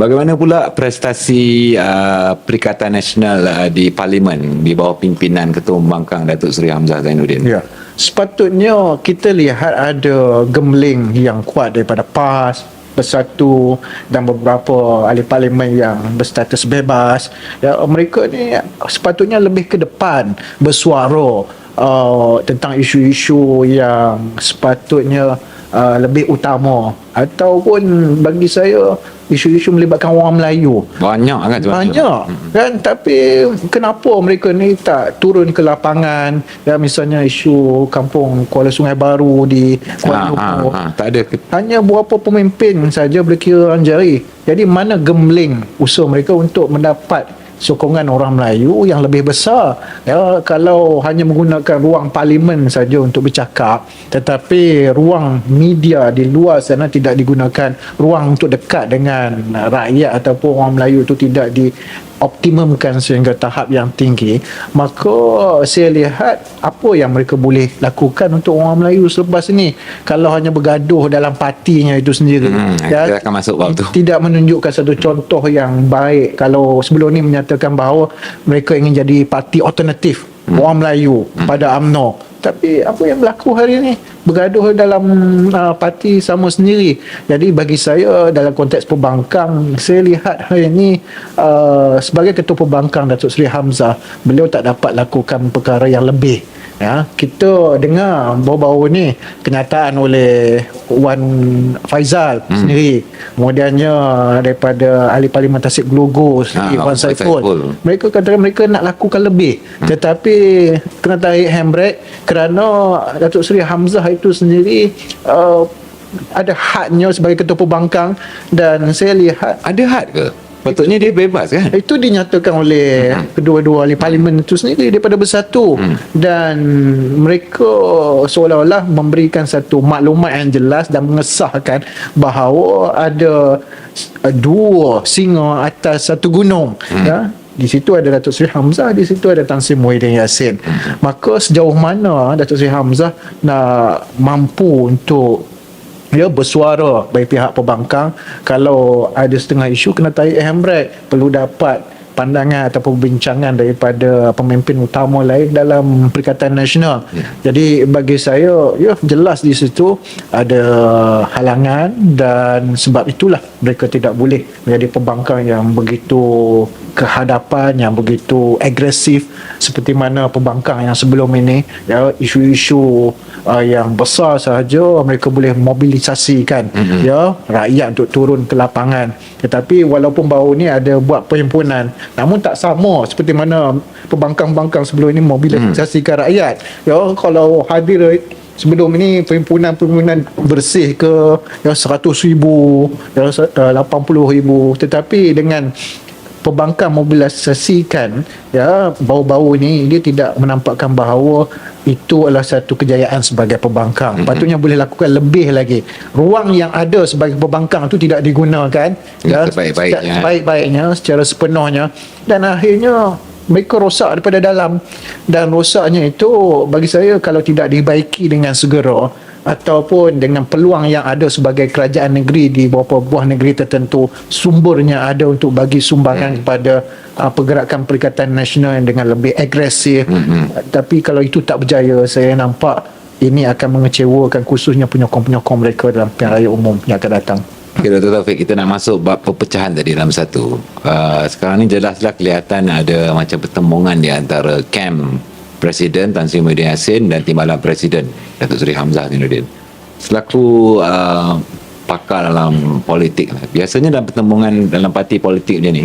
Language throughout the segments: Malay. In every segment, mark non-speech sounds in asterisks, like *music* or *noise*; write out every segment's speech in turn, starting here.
Bagaimana pula prestasi uh, Perikatan Nasional uh, di Parlimen di bawah pimpinan Ketua Pembangkang Datuk Seri Hamzah Zainuddin? Ya. Sepatutnya kita lihat ada gemling yang kuat daripada PAS, Bersatu dan beberapa ahli parlimen yang berstatus bebas. Ya, mereka ni sepatutnya lebih ke depan bersuara uh, tentang isu-isu yang sepatutnya uh, lebih utama. Ataupun bagi saya isu-isu melibatkan orang Melayu. Banyak kan? Banyak. Kan tapi kenapa mereka ni tak turun ke lapangan? Ya misalnya isu kampung Kuala Sungai Baru di Ha, Kuala ha, Lumpur. ha, tak ada hanya beberapa pemimpin saja boleh kira orang jari. Jadi mana gemling usaha mereka untuk mendapat sokongan orang Melayu yang lebih besar. Ya kalau hanya menggunakan ruang parlimen saja untuk bercakap tetapi ruang media di luar sana tidak digunakan ruang untuk dekat dengan rakyat ataupun orang Melayu itu tidak di optimumkan sehingga tahap yang tinggi maka saya lihat apa yang mereka boleh lakukan untuk orang Melayu selepas ini kalau hanya bergaduh dalam partinya itu sendiri Hmm, kita akan masuk bab tu. tidak menunjukkan satu contoh yang baik kalau sebelum ni menyatakan bahawa mereka ingin jadi parti alternatif Hmm. orang Melayu pada UMNO tapi apa yang berlaku hari ini bergaduh dalam uh, parti sama sendiri jadi bagi saya dalam konteks pembangkang saya lihat hari ini uh, sebagai ketua pembangkang Datuk Seri Hamzah beliau tak dapat lakukan perkara yang lebih ya kita dengar baru-baru ni kenyataan oleh Wan Faizal hmm. sendiri kemudiannya daripada ahli parlimen Tasik Gelogo sendiri Ah, Wan Saiful. mereka kata mereka nak lakukan lebih hmm. tetapi kena tarik handbrake kerana Datuk Seri Hamzah itu sendiri uh, ada hadnya sebagai ketua pembangkang dan saya lihat Ada had ke? Patutnya dia bebas kan? itu dinyatakan oleh kedua-dua ahli parlimen itu sendiri daripada bersatu. Dan mereka seolah-olah memberikan satu maklumat yang jelas dan mengesahkan bahawa ada dua singa atas satu gunung. Ya di situ ada Datuk Seri Hamzah di situ ada Tan Sri Muhyiddin Yassin. Maka sejauh mana Datuk Seri Hamzah nak mampu untuk ya bersuara bagi pihak pembangkang kalau ada setengah isu kena tarik handbrake perlu dapat pandangan atau perbincangan daripada pemimpin utama lain dalam Perikatan Nasional. Jadi bagi saya ya jelas di situ ada halangan dan sebab itulah mereka tidak boleh menjadi pembangkang yang begitu kehadapan yang begitu agresif seperti mana pembangkang yang sebelum ini ya isu-isu uh, yang besar sahaja mereka boleh mobilisasikan mm-hmm. ya rakyat untuk turun ke lapangan tetapi walaupun baru ni ada buat perhimpunan namun tak sama seperti mana pembangkang-pembangkang sebelum ini mobilisasikan mm. rakyat ya kalau hadir sebelum ini perhimpunan-perhimpunan bersih ke ya 100 ribu ya 80 ribu tetapi dengan pembangkang mobilisasikan ya bau-bau ini dia tidak menampakkan bahawa itu adalah satu kejayaan sebagai pembangkang. Patutnya boleh lakukan lebih lagi. Ruang yang ada sebagai pembangkang itu tidak digunakan Ya, sebaik-baiknya. sebaik-baiknya secara sepenuhnya dan akhirnya mereka rosak daripada dalam dan rosaknya itu bagi saya kalau tidak dibaiki dengan segera ataupun dengan peluang yang ada sebagai kerajaan negeri di beberapa buah negeri tertentu sumbernya ada untuk bagi sumbangan hmm. kepada uh, pergerakan perikatan nasional yang dengan lebih agresif hmm. tapi kalau itu tak berjaya saya nampak ini akan mengecewakan khususnya penyokong-penyokong mereka dalam pilihan raya umum yang akan datang Okay, Dr. Taufik, kita nak masuk bab perpecahan tadi dalam satu. Uh, sekarang ni jelaslah kelihatan ada macam pertembungan di antara kem Presiden Tan Sri Muhyiddin Yassin dan Timbalan Presiden Datuk Seri Hamzah Zainuddin. Selaku uh, pakar dalam politik, biasanya dalam pertembungan dalam parti politik dia ni,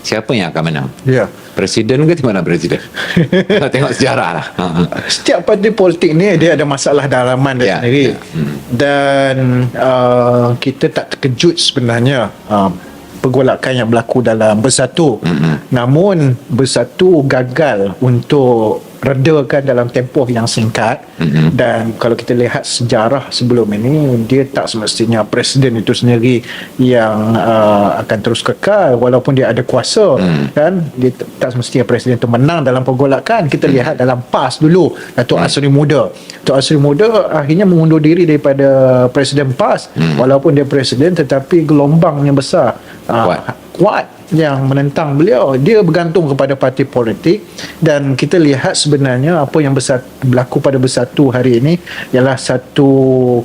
siapa yang akan menang? ya Presiden ke Timbalan Presiden? *laughs* Kita tengok sejarah lah. Ha, ha. setiap parti politik ni dia ada masalah dalaman dia Ya, sendiri ya. Hmm. dan uh, kita tak terkejut sebenarnya uh, pergolakan yang berlaku dalam bersatu Hmm. namun bersatu gagal untuk redakan dalam tempoh yang singkat mm-hmm. dan kalau kita lihat sejarah sebelum ini dia tak semestinya presiden itu sendiri yang uh, akan terus kekal walaupun dia ada kuasa mm. kan dia tak semestinya presiden itu menang dalam pergolakan kita mm. lihat dalam PAS dulu Datuk mm. Asri Muda Datuk Asri Muda akhirnya mengundur diri daripada presiden PAS mm. walaupun dia presiden tetapi gelombangnya besar uh, kuat yang menentang beliau. Dia bergantung kepada parti politik dan kita lihat sebenarnya apa yang berlaku pada bersatu hari ini ialah satu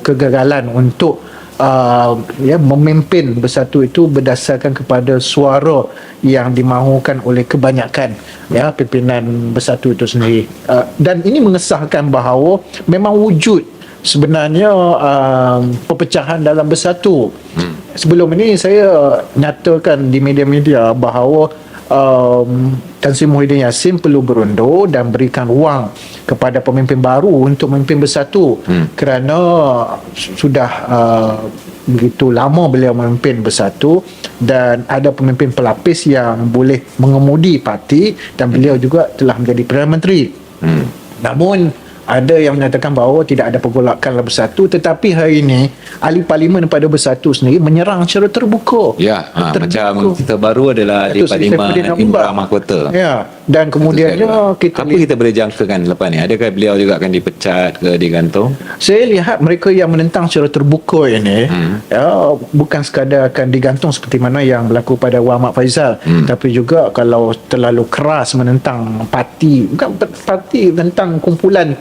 kegagalan untuk uh, ya memimpin bersatu itu berdasarkan kepada suara yang dimahukan oleh kebanyakan ya pimpinan bersatu itu sendiri. Uh, dan ini mengesahkan bahawa memang wujud sebenarnya uh, perpecahan dalam bersatu hmm sebelum ini saya nyatakan di media-media bahawa um, Tan Sri Muhyiddin Yassin perlu berundur dan berikan ruang kepada pemimpin baru untuk memimpin bersatu hmm. kerana sudah uh, begitu lama beliau memimpin bersatu dan ada pemimpin pelapis yang boleh mengemudi parti dan beliau juga telah menjadi Perdana Menteri. Hmm. Namun ada yang menyatakan bahawa tidak ada pergolakan dalam bersatu tetapi hari ini ahli parlimen pada bersatu sendiri menyerang secara terbuka. Ya ha, macam kita baru adalah Seri parlimen Saifuddin Imra Ambar. Mahkota. Ya dan kemudiannya kita apa kita boleh jangkakan lepas ni? Adakah beliau juga akan dipecat ke digantung? Saya lihat mereka yang menentang secara terbuka ini hmm. ya, bukan sekadar akan digantung seperti mana yang berlaku pada Wah Ahmad Faizal hmm. tapi juga kalau terlalu keras menentang parti bukan parti tentang kumpulan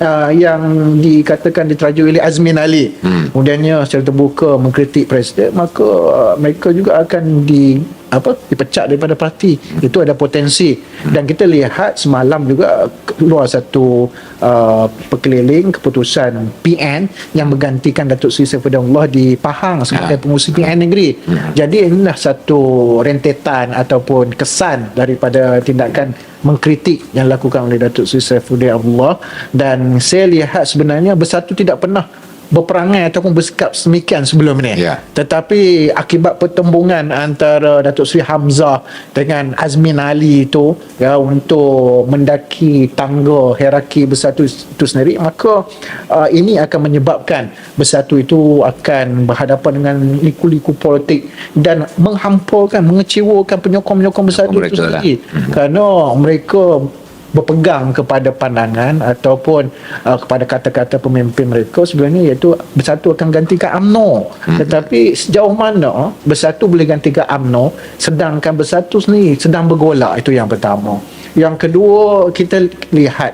Uh, yang dikatakan diteraju oleh Azmin Ali hmm. kemudiannya secara terbuka mengkritik presiden maka uh, mereka juga akan di apa dipecat daripada parti itu ada potensi dan kita lihat semalam juga keluar satu uh, perkeliling keputusan PN yang menggantikan Datuk Seri Saifuddinullah di Pahang sebagai Ya. pengurusi PN negeri Hmm. jadi inilah satu rentetan ataupun kesan daripada tindakan mengkritik yang dilakukan oleh Datuk Seri Saifuddin Allah dan saya lihat sebenarnya bersatu tidak pernah berperangai ataupun bersikap semikian sebelum ini. Ya. Tetapi akibat pertembungan antara Datuk Seri Hamzah dengan Azmin Ali itu ya untuk mendaki tangga hierarki bersatu itu sendiri maka uh, ini akan menyebabkan bersatu itu akan berhadapan dengan liku-liku politik dan menghampurkan mengecewakan penyokong-penyokong bersatu itu lah. sendiri kerana mereka berpegang kepada pandangan ataupun uh, kepada kata-kata pemimpin mereka sebenarnya iaitu bersatu akan gantikan UMNO hmm. tetapi sejauh mana bersatu boleh gantikan UMNO sedangkan bersatu sendiri sedang bergolak itu yang pertama yang kedua kita lihat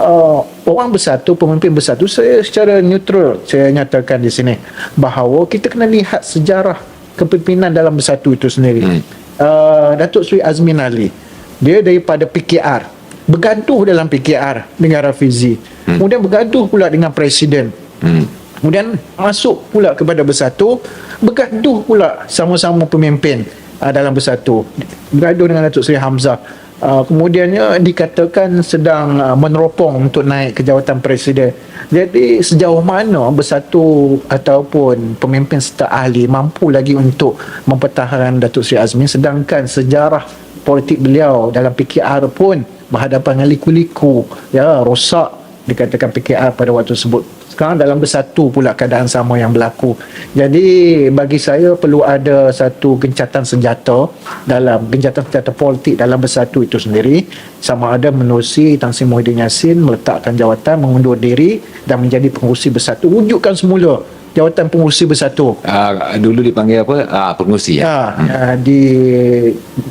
uh, orang bersatu pemimpin bersatu saya secara neutral saya nyatakan di sini bahawa kita kena lihat sejarah kepimpinan dalam bersatu itu sendiri hmm. uh, Datuk Seri Azmin Ali dia daripada PKR bergaduh dalam PKR dengan Rafizi. Hmm. kemudian bergaduh pula dengan presiden. Hmm. kemudian masuk pula kepada bersatu bergaduh pula sama-sama pemimpin uh, dalam bersatu. Bergaduh dengan Datuk Seri Hamzah. Uh, kemudiannya dikatakan sedang uh, meneropong untuk naik ke jawatan presiden. Jadi sejauh mana bersatu ataupun pemimpin serta ahli mampu lagi untuk mempertahankan Datuk Seri Azmin sedangkan sejarah politik beliau dalam PKR pun berhadapan dengan liku-liku. Ya rosak dikatakan PKR pada waktu tersebut. Sekarang dalam bersatu pula keadaan sama yang berlaku. Jadi bagi saya perlu ada satu gencatan senjata dalam gencatan senjata politik dalam bersatu itu sendiri. Sama ada menerusi Tan Sri Muhyiddin Yassin meletakkan jawatan mengundur diri dan menjadi pengurusi bersatu. Wujudkan semula jawatan pengurusi bersatu Uh, dulu dipanggil apa? Uh, pengurusi ya. Ya, hmm. di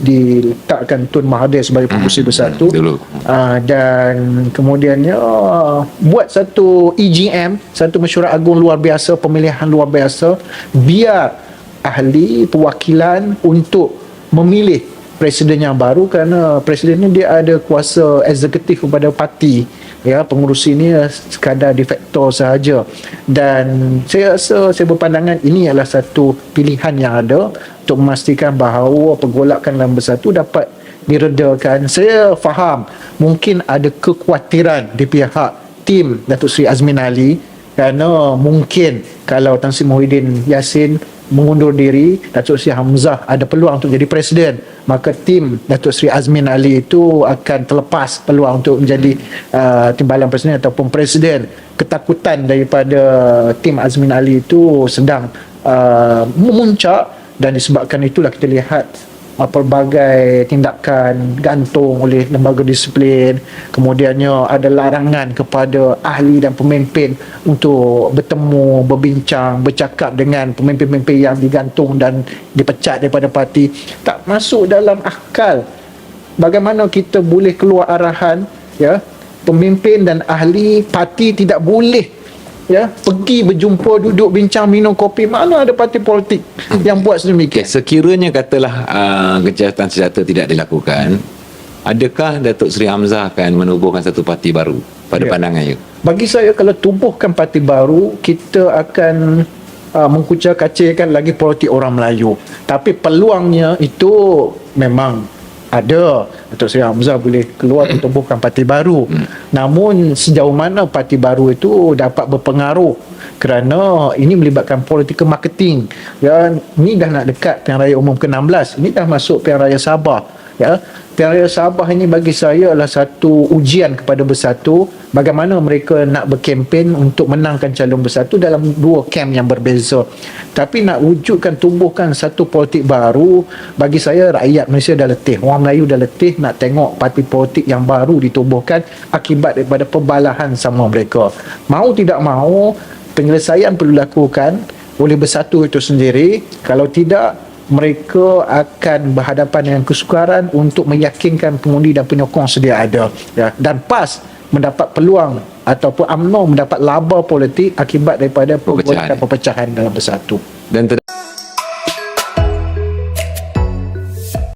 diletakkan Tun Mahathir sebagai pengurusi Hmm, bersatu. hmm, dulu. Uh, dan kemudiannya uh, buat satu EGM, satu mesyuarat agung luar biasa, pemilihan luar biasa, biar ahli perwakilan untuk memilih presiden yang baru kerana presiden ni dia ada kuasa eksekutif kepada parti ya pengurusi ini sekadar de facto sahaja. Dan saya rasa saya berpandangan ini adalah satu pilihan yang ada untuk memastikan bahawa pergolakan dalam bersatu dapat diredakan. Saya faham mungkin ada kekhawatiran di pihak tim Datuk Seri Azmin Ali kerana mungkin kalau Tan Sri Muhyiddin Yassin mengundur diri Datuk Seri Hamzah ada peluang untuk jadi presiden maka tim Datuk Seri Azmin Ali itu akan terlepas peluang untuk menjadi uh, timbalan presiden ataupun presiden. Ketakutan daripada tim Azmin Ali itu sedang uh, memuncak dan disebabkan itulah kita lihat uh, pelbagai tindakan gantung oleh lembaga disiplin. Kemudiannya ada larangan kepada ahli dan pemimpin untuk bertemu berbincang bercakap dengan pemimpin-pemimpin yang digantung dan dipecat daripada parti. Tak masuk dalam akal bagaimana kita boleh keluar arahan ya. Pemimpin dan ahli parti tidak boleh ya pergi berjumpa duduk bincang minum kopi mana ada parti politik yang buat sedemikian Okay, sekiranya katalah uh, kejahatan senjata tidak dilakukan, adakah Datuk Seri Hamzah akan menubuhkan satu parti baru pada Ya. pandangan you? Bagi saya kalau tubuhkan parti baru kita akan uh, mengkucar kacirkan lagi politik orang Melayu. Tapi peluangnya itu memang ada. Datuk Seri Hamzah boleh keluar untuk tubuhkan parti baru. Namun sejauh mana parti baru itu dapat berpengaruh kerana ini melibatkan politika marketing. Ya, ini dah nak dekat Pilihan Raya Umum ke-16. Ini dah masuk Pilihan Raya Sabah. Ya, Raya Sabah ini bagi saya adalah satu ujian kepada Bersatu bagaimana mereka nak berkempen untuk menangkan calon Bersatu dalam dua kem yang berbeza. Tapi nak wujudkan tumbuhkan satu politik baru bagi saya rakyat Malaysia dah letih. Orang Melayu dah letih nak tengok parti politik yang baru ditubuhkan akibat daripada pembalahan sama mereka. Mau tidak mau penyelesaian perlu dilakukan oleh Bersatu itu sendiri. Kalau tidak mereka akan berhadapan dengan kesukaran untuk meyakinkan pengundi dan penyokong sedia ada ya dan PAS mendapat peluang ataupun UMNO mendapat laba politik akibat daripada Perpecahan. perbuatan perpecahan dalam bersatu Dan ter-